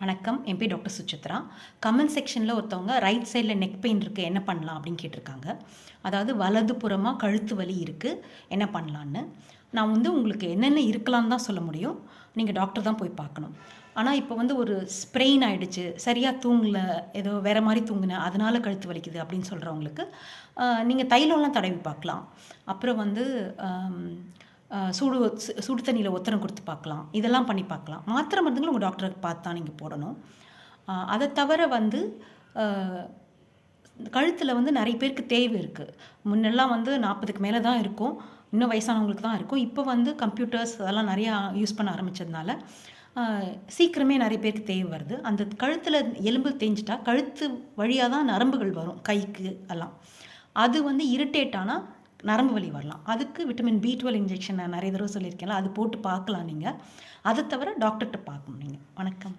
வணக்கம். என் பேர் doctor Suchitra comment செக்ஷனில் ஒருத்தவங்க ரைட் சைடில் நெக் பெயின் இருக்குது என்ன பண்ணலாம் அப்படின்னு கேட்டிருக்காங்க. அதாவது வலது புறமாக கழுத்து வலி இருக்குது என்ன பண்ணலான்னு நான் வந்து உங்களுக்கு என்னென்ன இருக்கலாம்னு தான் சொல்ல முடியும். நீங்கள் டாக்டர் தான் போய் பார்க்கணும். ஆனால் இப்போ வந்து ஒரு ஸ்ப்ரெயின் ஆகிடுச்சு சரியாக தூங்கல ஏதோ வேறு மாதிரி தூங்கினேன் அதனால் கழுத்து வலிக்குது அப்படின்னு சொல்கிறவங்களுக்கு நீங்கள் தைலம்லாம் தடவி பார்க்கலாம். அப்புறம் வந்து சூடு சுடு தண்ணியில் ஒத்தடம் கொடுத்து பார்க்கலாம். இதெல்லாம் பண்ணி பார்க்கலாம். மாத்திரை மருந்துங்களும் உங்கள் டாக்டருக்கு பார்த்து தான் நீங்கள் போடணும் அதை தவிர வந்து கழுத்தில் வந்து நிறைய பேருக்கு தேவை இருக்குது முன்னெல்லாம் வந்து நாற்பதுக்கு மேலே தான் இருக்கும். இன்னும் வயசானவங்களுக்கு தான் இருக்கும். இப்போ வந்து கம்ப்யூட்டர்ஸ் அதெல்லாம் நிறையா யூஸ் பண்ண ஆரம்பித்ததுனால சீக்கிரமே நிறைய பேருக்கு தேவை வருது. அந்த கழுத்தில் எலும்பு தேஞ்சிட்டா கழுத்து வழியாக தான் நரம்புகள் வரும் கைக்கு எல்லாம். அது வந்து இரிட்டேட் ஆனால் நரம்பு வலி வரலாம். அதுக்கு விட்டமின் பி டுவெல் இன்ஜெக்ஷன் நான் நிறைய தடவை சொல்லியிருக்கேன்ல அது போட்டு பார்க்கலாம் நீங்கள் அதை தவிர டாக்டர்கிட்ட பார்க்கணும் நீங்கள் வணக்கம்.